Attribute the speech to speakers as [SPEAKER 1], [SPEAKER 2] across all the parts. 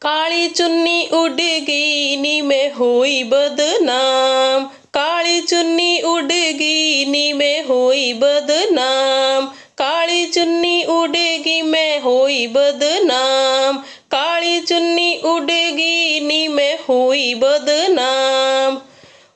[SPEAKER 1] ਕਾਲੀ ਚੁੰਨੀ ਉੱਡ ਗਈ ਨੀ ਮੈਂ ਹੋਈ ਬਦਨਾਮ। ਕਾਲੀ ਚੁੰਨੀ ਉੱਡ ਗਈ ਨੀ ਮੈਂ ਹੋਈ ਬਦਨਾਮ। ਕਾਲੀ ਚੁੰਨੀ ਉੱਡ ਗਈ ਮੈਂ ਹੋਈ ਬਦਨਾਮ। ਕਾਲੀ ਚੁੰਨੀ ਉੱਡ ਗਈ ਨੀ ਮੈਂ ਹੋਈ ਬਦਨਾਮ।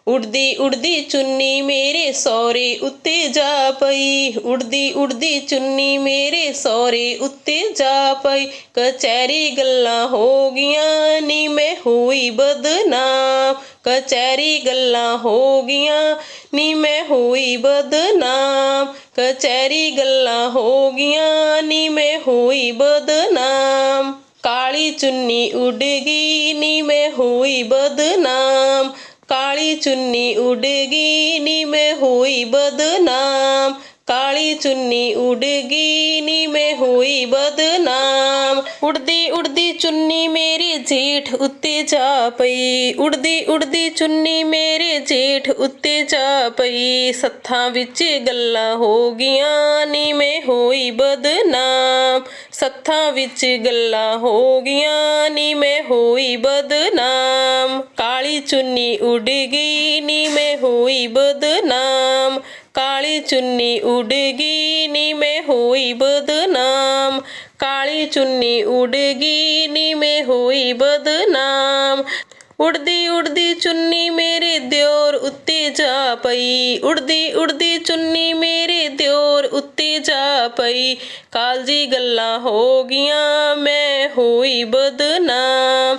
[SPEAKER 1] ਉੜਦੀ ਉੜਦੀ ਚੁੰਨੀ ਮੇਰੇ ਸੌਰੇ ਉੱਤੇ ਜਾ ਪਈ। ਉੜਦੀ ਉੜਦੀ ਚੁੰਨੀ ਮੇਰੇ ਸੌਰੇ ਉੱਤੇ ਜਾ ਪਈ। ਕਚਹਿਰੀ ਗੱਲਾਂ ਹੋ ਗਈਆਂ ਨੀ ਮੈਂ ਹੋਈ ਬਦਨਾਮ। ਕਚਹਿਰੀ ਗੱਲਾਂ ਹੋ ਗਈਆਂ ਨੀ ਮੈਂ ਹੋਈ ਬਦਨਾਮ। ਕਚਹਿਰੀ ਗੱਲਾਂ ਹੋ ਗਈਆਂ ਨੀ ਮੈਂ ਹੋਈ ਬਦਨਾਮ। ਕਾਲੀ ਚੁੰਨੀ ਉੱਡ ਗਈ ਨੀ ਮੈਂ ਹੋਈ ਬਦਨਾਮ। ਕਾਲੀ ਚੁੰਨੀ ਉੱਡ ਗਈ ਨੀ ਮੈਂ ਹੋਈ ਬਦਨਾਮ। ਕਾਲੀ ਚੁੰਨੀ ਉੱਡ ਗਈ ਨੀ ਮੈਂ ਹੋਈ ਬਦਨਾਮ। ਉੜਦੀ ਉੜਦੀ ਚੁੰਨੀ ਮੇਰੀ ਜੇਠ ਉੱਤੇ ਜਾ ਪਈ। ਉੜਦੀ ਉੜਦੀ ਚੁੰਨੀ ਮੇਰੇ ਜੇਠ ਉੱਤੇ ਜਾ ਪਈ। ਸੱਥਾਂ ਵਿੱਚ ਗੱਲਾਂ ਹੋ ਗਈਆਂ ਨੀ ਮੈਂ ਹੋਈ ਬਦਨਾਮ। ਸੱਥਾਂ ਵਿੱਚ ਗੱਲਾਂ ਹੋ ਗਈਆਂ ਨੀ ਮੈਂ ਹੋਈ ਬਦਨਾਮ। ਕਾਲੀ ਚੁੰਨੀ ਉੱਡ ਗਈ, ਨੀ ਮੈਂ ਹੋਈ ਬਦਨਾਮ। ਕਾਲੀ ਚੁੰਨੀ ਉੱਡ ਗਈ, ਨੀ ਮੈਂ ਹੋਈ ਬਦਨਾਮ। ਕਾਲੀ ਚੁੰਨੀ ਉੱਡ ਗਈ, ਨੀ ਮੈਂ ਹੋਈ ਬਦਨਾਮ। ਉੜਦੀ ਉੜਦੀ ਚੁੰਨੀ ਮੇਰੇ ਦਿਓਰ ਉੱਤੇ ਜਾ ਪਈ। ਉੜਦੀ ਉੜਦੀ ਚੁੰਨੀ ਮੇਰੇ ਦਿਓਰ ਉੱਤੇ ਜਾ ਪਈ। ਕਾਲਜੀ ਗੱਲਾਂ ਹੋ ਗਈਆਂ, ਮੈਂ ਹੋਈ ਬਦਨਾਮ।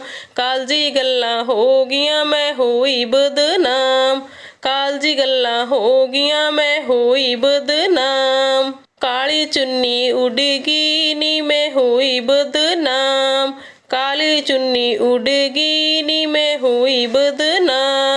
[SPEAKER 1] ਕਾਲਜੀ ਗੱਲਾਂ ਹੋ ਗਈਆਂ, ਮੈਂ ਹੋਈ ਬਦਨਾਮ। ਕਾਲਜੀ ਗੱਲਾਂ ਹੋ ਗਈਆਂ, ਮੈਂ ਹੋਈ ਬਦਨਾਮ। ਕਾਲੀ ਚੁੰਨੀ ਉੱਡ ਗਈ ਨੀ, ਮੈਂ ਹੋਈ ਬਦਨਾਮ। ਕਾਲੀ ਚੁੰਨੀ ਉੱਡ ਗਈ ਨੀ, ਮੈਂ ਹੋਈ ਬਦਨਾਮ।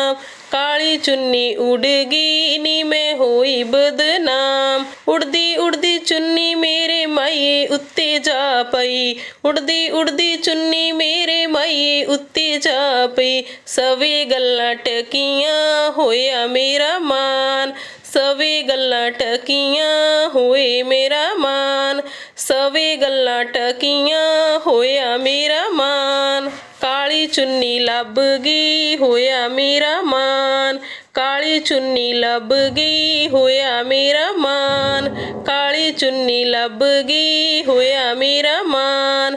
[SPEAKER 1] ਚੁੰਨੀ ਉੱਡ ਗਈ ਨੀ ਮੈਂ ਹੋਈ ਬਦਨਾਮ। ਉੜਦੀ ਉੜਦੀ ਚੁੰਨੀ ਮੇਰੇ ਮਾਈਏ ਉੱਤੇ ਜਾ ਪਈ। ਉੜਦੀ ਉੜਦੀ ਚੁੰਨੀ ਮੇਰੇ ਮਾਈਏ ਉੱਤੇ ਜਾ ਪਈ। ਸਵੇ ਗੱਲਾਂ ਟਕੀਆਂ ਹੋਇਆ ਮੇਰਾ ਮਾਨ। ਸਵੇ ਗੱਲਾਂ ਟਕੀਆਂ ਹੋਏ ਮੇਰਾ ਮਾਨ। ਸਵੇ ਗੱਲਾਂ ਟਕੀਆਂ ਹੋਇਆ ਮੇਰਾ ਮਾਨ। ਕਾਲੀ ਚੁੰਨੀ ਲੱਭ ਗਈ ਹੋਇਆ ਮੇਰਾ ਮਾਨ। ਕਾਲੀ ਚੁੰਨੀ ਲੱਭ ਗਈ ਹੋਇਆ ਮੇਰਾ ਮਾਨ। ਕਾਲੀ ਚੁੰਨੀ ਲੱਭ ਗਈ ਹੋਇਆ ਮੇਰਾ ਮਾਨ।